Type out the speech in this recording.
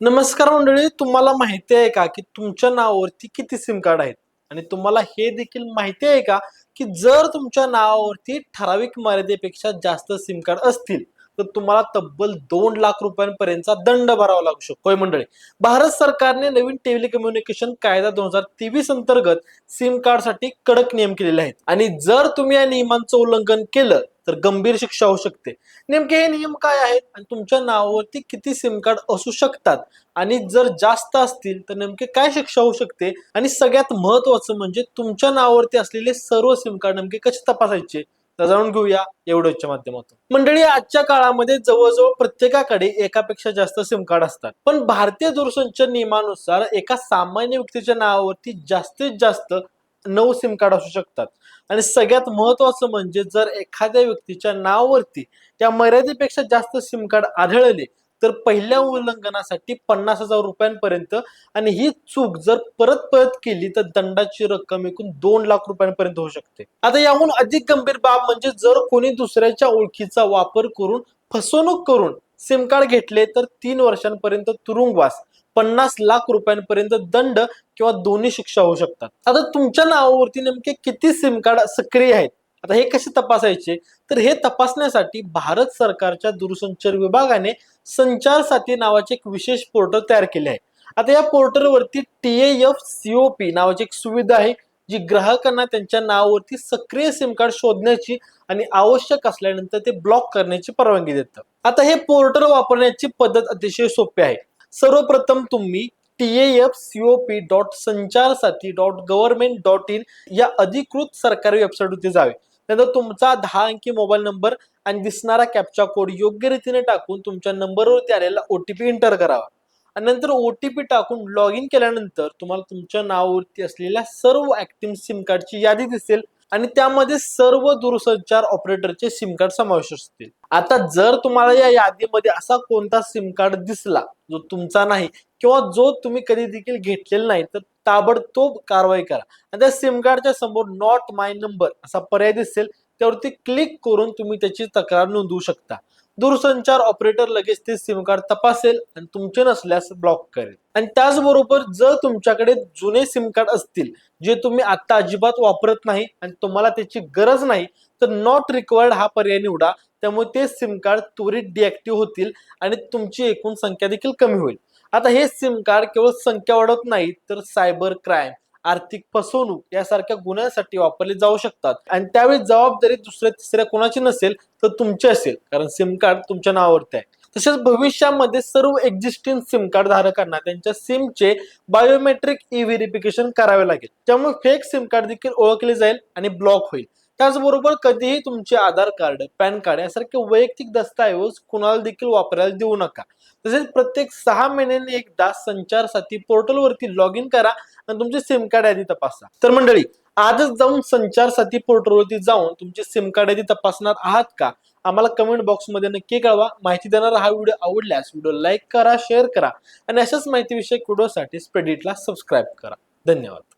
नमस्कार मंडळी तुम्हाला माहिती आहे का की तुमच्या नावावरती किती सिम कार्ड आहेत? आणि तुम्हाला हे देखील माहिती आहे का की जर तुमच्या नावावरती ठराविक मर्यादेपेक्षा जास्त सिम कार्ड असतील तर तुम्हाला तब्बल दोन लाख रुपयांपर्यंतचा दंड भरावा लागू शकतो. होय मंडळी? भारत सरकारने नवीन टेलिकम्युनिकेशन कायदा दोन हजार तेवीस अंतर्गत सिम कार्डसाठी कडक नियम केलेले आहेत. आणि जर तुम्ही या नियमांचं उल्लंघन केलं तर गंभीर शिक्षा होऊ शकते. नेमके हे नियम काय आहेत आणि तुमच्या नावावरती किती सिम कार्ड असू शकतात? आणि जर जास्त असतील तर नेमके काय शिक्षा होऊ शकते? आणि सगळ्यात महत्वाचं म्हणजे तुमच्या नावावरती असलेले सर्व सिम कार्ड नेमके कसे तपासायचे? तर जाणून घेऊया एवढ्याच्या माध्यमातून. मंडळी आजच्या काळामध्ये जवळजवळ प्रत्येकाकडे एकापेक्षा जास्त सिम कार्ड असतात. पण भारतीय दूरसंचार नियमानुसार एका सामान्य व्यक्तीच्या नावावरती जास्तीत जास्त नऊ सिम कार्ड असू शकतात. आणि सगळ्यात महत्वाचं म्हणजे जर एखाद्या व्यक्तीच्या नावावरती त्या मर्यादेपेक्षा जास्त सिम कार्ड आढळले तर पहिल्या उल्लंघनासाठी पन्नास हजार रुपयांपर्यंत आणि ही चूक जर परत परत केली तर दंडाची रक्कम एकूण दोन लाख रुपयांपर्यंत होऊ शकते. आता याहून अधिक गंभीर बाब म्हणजे जर कोणी दुसऱ्याच्या ओळखीचा वापर करून फसवणूक करून सिम कार्ड घेतले तर तीन वर्षांपर्यंत तुरुंगवास पन्नास लाख रुपयांपर्यंत दंड किंवा दोन्ही शिक्षा होऊ शकतात. आता तुमच्या नावावरती नेमके किती सिम कार्ड सक्रिय आहेत? आता हे कसे तपासायचे? तर हे तपासण्यासाठी भारत सरकारच्या दूरसंचार विभागाने संचार साथी नावाचे एक विशेष पोर्टल तयार केले आहे. आता या पोर्टलवरती टी एफ सीओपी नावाची एक सुविधा आहे जी ग्राहकांना त्यांच्या नावावरती सक्रिय सिम कार्ड शोधण्याची आणि आवश्यक असल्यानंतर ते ब्लॉक करण्याची परवानगी देतं. आता हे पोर्टल वापरण्याची पद्धत अतिशय सोपी आहे. सर्वप्रथम तुम्ही टी एफ सीओपी डॉट संचार साथी डॉट गव्हर्नमेंट डॉट इन या अधिकृत सरकारी वेबसाईटवरती जावे. नंतर तुमचा दहा अंकी मोबाईल नंबर आणि दिसणारा कॅप्चा कोड योग्य रीतीने टाकून तुमच्या नंबरवरती आलेला ओटीपी एंटर करावा. आणि नंतर ओटीपी टाकून लॉग इन केल्यानंतर तुम्हाला तुमच्या नावावरती असलेल्या सर्व ऍक्टिव्ह सिम कार्डची यादी दिसेल आणि त्यामध्ये सर्व दूरसंचार ऑपरेटरचे सिम कार्ड समावेश असतील. आता जर तुम्हाला या यादीमध्ये असा कोणता सिम कार्ड दिसला जो तुमचा नाही किंवा जो तुम्ही कधी देखील घेतलेला नाही तर ताबडतोब कारवाई करा. आणि त्या सिम कार्डच्या समोर नॉट माय नंबर असा पर्याय दिसेल त्यावरती क्लिक करून तुम्ही त्याची तक्रार नोंदवू शकता. दूरसंचार ऑपरेटर लगेच ते सिम कार्ड तपासेल आणि तुमचे नसल्यास ब्लॉक करेल. आणि त्याचबरोबर जर तुमच्याकडे जुने सिम कार्ड असतील जे तुम्ही आता अजिबात वापरत नाही आणि तुम्हाला त्याची गरज नाही तर नॉट रिक्वायर्ड हा पर्याय निवडा. त्यामुळे ते सिम कार्ड त्वरित डिॲक्टिव्ह होतील आणि तुमची एकूण संख्या देखील कमी होईल. आता हे सिम कार्ड केवळ संख्या वाढत नाही तर सायबर क्राईम आर्थिक फसवणूक यासारख्या गुन्ह्यासाठी वापरले जाऊ शकतात. आणि त्यावेळी जबाबदारी दुसऱ्या तिसऱ्या कोणाची नसेल तर तुमची असेल कारण सिम कार्ड तुमच्या नावावरती आहे. तसेच भविष्यामध्ये सर्व एक्झिस्टिंग सिम कार्ड धारकांना त्यांच्या सिमचे बायोमेट्रिक ई व्हेरिफिकेशन करावे लागेल. त्यामुळे फेक सिम कार्ड देखील ओळखले जाईल आणि ब्लॉक होईल. त्याचबरोबर कधीही तुमचे आधार कार्ड पॅन कार्ड यासारखे वैयक्तिक दस्तऐवज कुणाला देखील वापरायला देऊ नका. तसेच प्रत्येक सहा महिन्यांनी एकदा संचार साथी पोर्टलवरती लॉग इन करा आणि तुमचे सिम कार्ड यादी तपासा. तर मंडळी आजच जाऊन संचार साथी पोर्टलवरती जाऊन तुमची सिम कार्ड यादी तपासणार आहात का? आम्हाला कमेंट बॉक्समध्ये नक्की कळवा. माहिती देणारा हा व्हिडिओ आवडल्यास व्हिडिओ लाईक करा शेअर करा आणि अशाच माहितीविषयक व्हिडिओसाठी स्प्रेडिटला सबस्क्राईब करा. धन्यवाद.